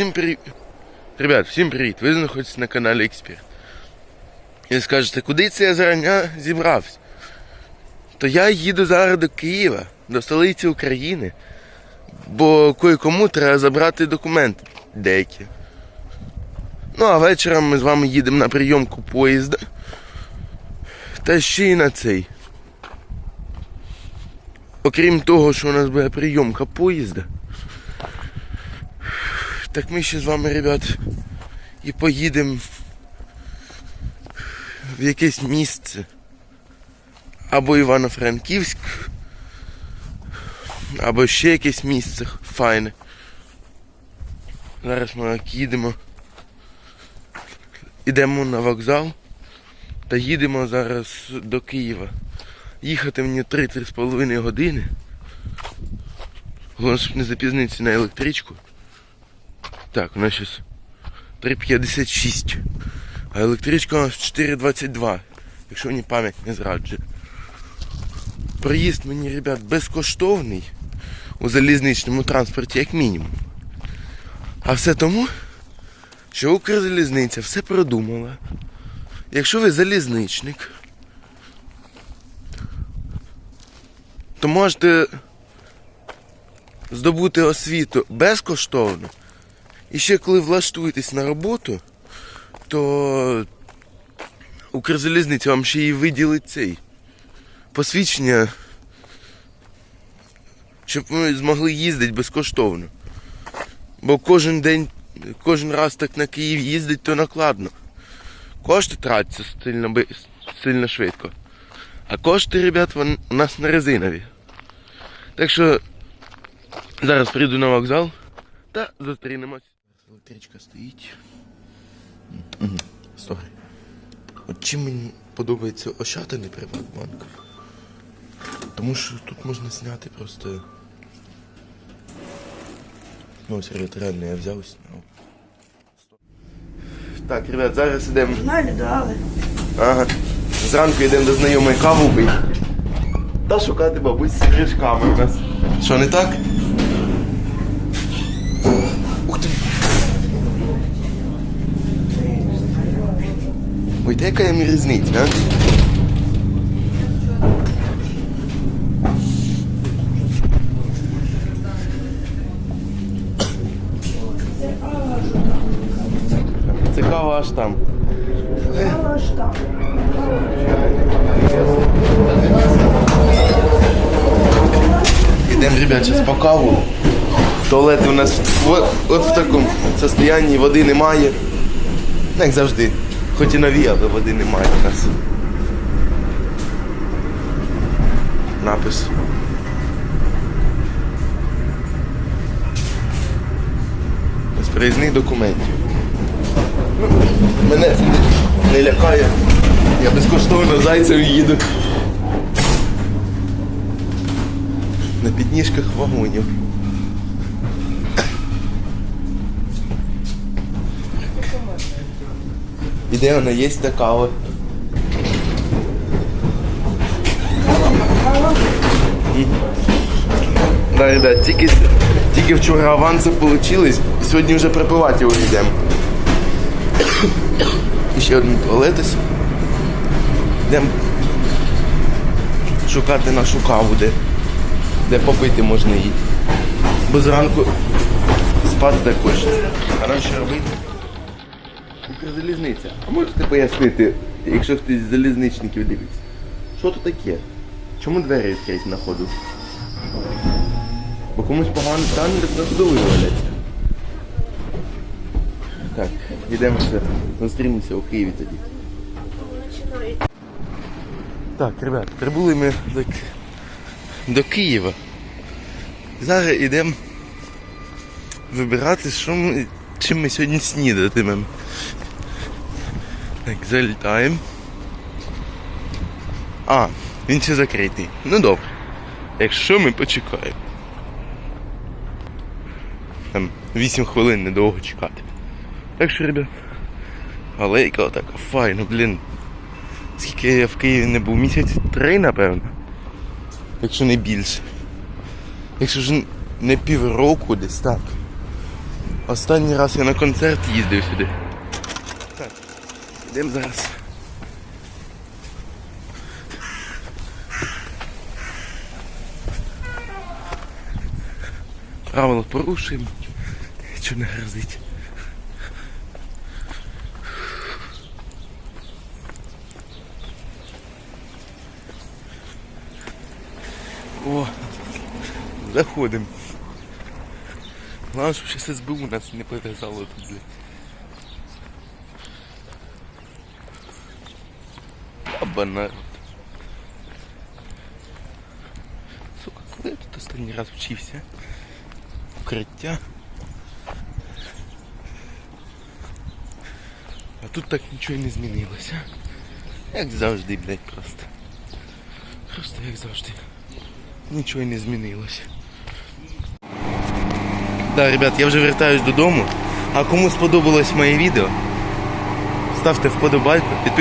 всім привіт. Ребят, всім привіт. Ви знаходитесь на каналі Експерт. І скажете, куди це я зарання зібрався? То я їду зараз до Києва, до столиці України. Бо кое-кому треба забрати документи деякі. Ну, а вечором ми з вами їдемо на прийомку поїзда. Та ще й на цей. Окрім того, що у нас буде прийомка поїзда. Так ми ще з вами, ребят, і поїдемо в якесь місце. Або Івано-Франківськ, або ще якесь місце файне. Зараз ми їдемо. Ідемо на вокзал та їдемо зараз до Києва. Їхати мені 3-3,5 години. Головне, щоб не запізнитися на електричку. Так, у нас зараз 3.56. А електричка у нас 4.22. Якщо мені пам'ять не зраджує. Проїзд мені, ребят, безкоштовний у залізничному транспорті, як мінімум. А все тому, що Укрзалізниця все продумала. Якщо ви залізничник, то можете здобути освіту безкоштовно. І ще коли влаштуєтесь на роботу, то Укрзалізниця вам ще і виділить цей посвідчення, щоб ви змогли їздити безкоштовно. Бо кожен день, кожен раз так на Київ їздить, то накладно. Кошти тратяться сильно, сильно швидко. А кошти, ребят, вон- у нас не резинові. Так що зараз прийду на вокзал та зустрінемось. Електричка стоїть. Слухай. От чим мені подобається Ощадний Приватбанк? Тому що тут можна зняти просто. Ну, ось реально я взяв зняв. Так, ребят, зараз йдемо. Нормально дали. Ага. Зранку йдемо до знайомої каву пити. Та шукати бабусь з ріжками у нас. Що, не так? Яка їм різниця, а? Це кава аж там. Аж там. Йдемо, ребят, зараз по каву. Туалети у нас в- от в такому состоянні, води немає. Ну, Як завжди. Хоч і нові, але води немає у нас. Напис. З проїзних документів. Мене не лякає. Я безкоштовно зайцем їду. На підніжках вагонів. І де вона є та кава? Да, ребят, тільки, тільки вчора аванси получились, сьогодні вже припивати його йдемо. Ще один туалет. Йдемо шукати нашу каву, де де попити можна її. Бо зранку спати також. А нам робити? Укрзалізниця. А можете пояснити, якщо хтось з залізничників дивиться? Що тут таке? Чому двері відкриті на ходу? Бо комусь погано стане, так на ходу виваляться. Так, йдемо. Зустрінемося у Києві тоді. Так, ребят, прибули ми так, до Києва. Зараз йдемо вибирати, що ми, чим ми сьогодні снідатимемо. Так, залітаємо. А, він ще закритий. Ну добре. Якщо ми почекаємо. Там 8 хвилин недовго чекати. Так що, ребят, алейка така файна, блін. Скільки я в Києві не був? Місяць три, напевно. Якщо не більше. Якщо ж не півроку десь так. Останній раз я на концерт їздив сюди. Йдемо зараз. Правила порушуємо. Що не грозить. О, заходимо. Главное, щоб ще СБУ нас не пов'язало тут, блядь. Яба народ. Сука, коли я тут останній раз вчився? Укриття. А тут так нічого і не змінилося. Як завжди, блядь, просто. Просто як завжди. Нічого і не змінилося. Да, ребят, я вже вертаюсь додому. А кому сподобалось моє відео, ставте вподобайку, підписуйтесь.